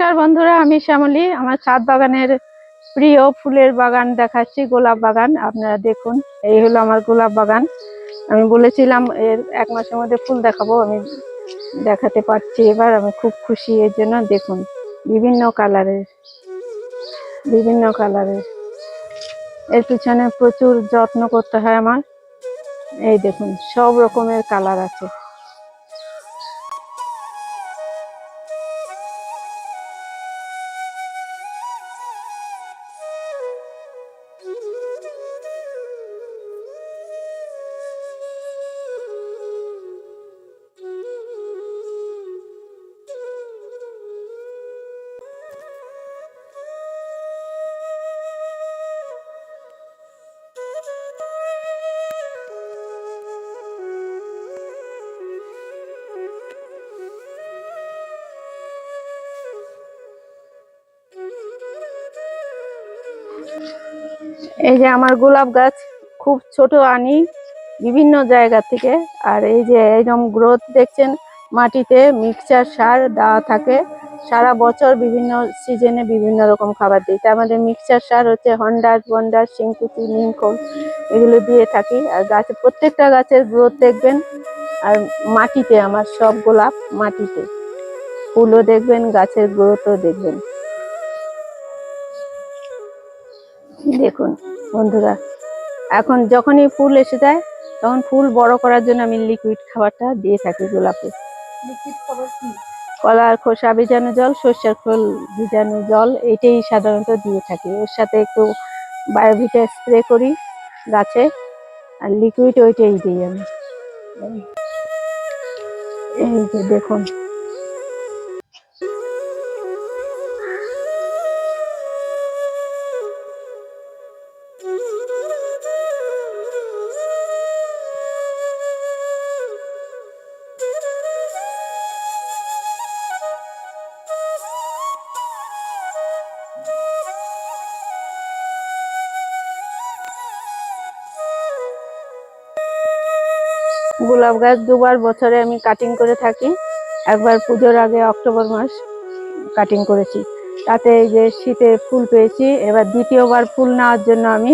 আমি শ্যামলী। আমার ছাদ বাগানের প্রিয় ফুলের বাগান দেখাচ্ছি, গোলাপ বাগান। আপনারা দেখুন, এই হলো আমার গোলাপ বাগান। আমি বলেছিলাম, এর এক মাসের মধ্যে ফুল দেখাবো, আমি দেখাতে পারছি এবার, আমি খুব খুশি, এর জন্য দেখুন, বিভিন্ন কালারের বিভিন্ন কালারের। এর পিছনে প্রচুর যত্ন করতে হয় আমার। এই দেখুন, সব রকমের কালার আছে। এই যে আমার গোলাপ গাছ, খুব ছোট আনি বিভিন্ন জায়গা থেকে। আর এই যে এইরকম গ্রোথ দেখছেন, মাটিতে মিক্সচার সার দেওয়া থাকে। সারা বছর বিভিন্ন সিজনে বিভিন্ন রকম খাবার দিই। তার মধ্যে মিক্সচার সার হচ্ছে হন্ডাস বন্ডাস সিংকুচি, নিমখোল এগুলো দিয়ে থাকি। আর গাছে, প্রত্যেকটা গাছের গ্রোথ দেখবেন। আর মাটিতে আমার সব গোলাপ মাটিতে। ফুলও দেখবেন, গাছের গ্রোথও দেখবেন। দেখুন বন্ধুরা এখন যখনই ফুল এসে যায় তখন ফুল বড় করার জন্য আমি লিকুইড খাবারটা দিয়ে থাকি গোলাপে। লিকুইড খাবার কি? কলার খোসা ভিজানো জল সর্ষের খোল ভিজানো জল এইটাই সাধারণত দিয়ে থাকি। ওর সাথে একটু বায়োভিটা স্প্রে করি গাছে আর লিকুইড ওইটাই দিই আমি। এই যে দেখুন। গোলাপ গাছ দুবার বছরে আমি কাটিং করে থাকি। একবার পুজোর আগে অক্টোবর মাস কাটিং করেছি। তাতে এই যে শীতে ফুল পেয়েছি, এবার দ্বিতীয়বার ফুল নেওয়ার জন্য আমি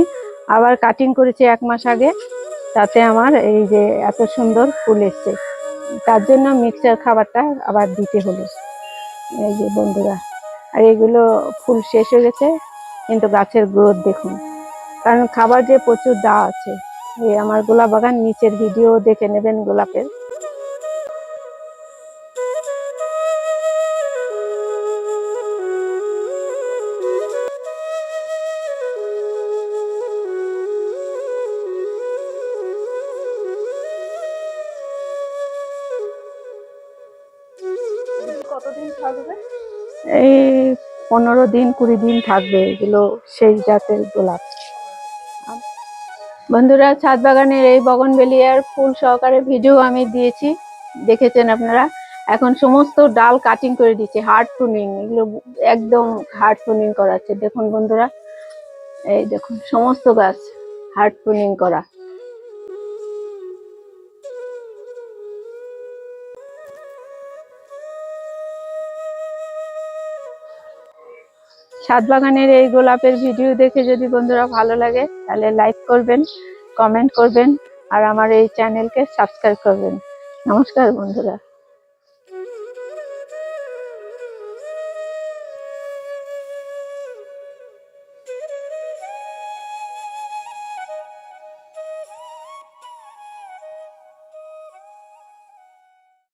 আবার কাটিং করেছি এক মাস আগে। তাতে আমার এই যে এত সুন্দর ফুল এসছে। তার জন্য মিক্সচার খাবারটা আবার দিতে হলো। এই যে বন্ধুরা, আর এগুলো ফুল শেষ হয়ে গেছে, কিন্তু গাছের গ্রোথ দেখুন। কারণ খাবার যে প্রচুর দেওয়া আছে। এই আমার গোলাপ বাগান নিচের ভিডিও দেখে নেবেন গোলাপের। এই পনেরো দিন কুড়ি দিন থাকবে এগুলো সেই জাতের গোলাপ। বন্ধুরা ছাদ বাগানের এই বগন বেলিয়ার ফুল সহকারে ভিডিও আমি দিয়েছি। দেখেছেন আপনারা? এখন সমস্ত ডাল কাটিং করে দিচ্ছে হার্ড টুনিং এগুলো একদম হার্ড টুনিং করাচ্ছে দেখুন বন্ধুরা, এই দেখুন, সমস্ত গাছ হার্ড টুনিং করা। ছাদ বাগানের এই গোলাপের ভিডিও দেখে যদি বন্ধুরা ভালো লাগে, তাহলে লাইক করবেন কমেন্ট করবেন, আর আমার এই চ্যানেলকে সাবস্ক্রাইব করবেন। নমস্কার বন্ধুরা।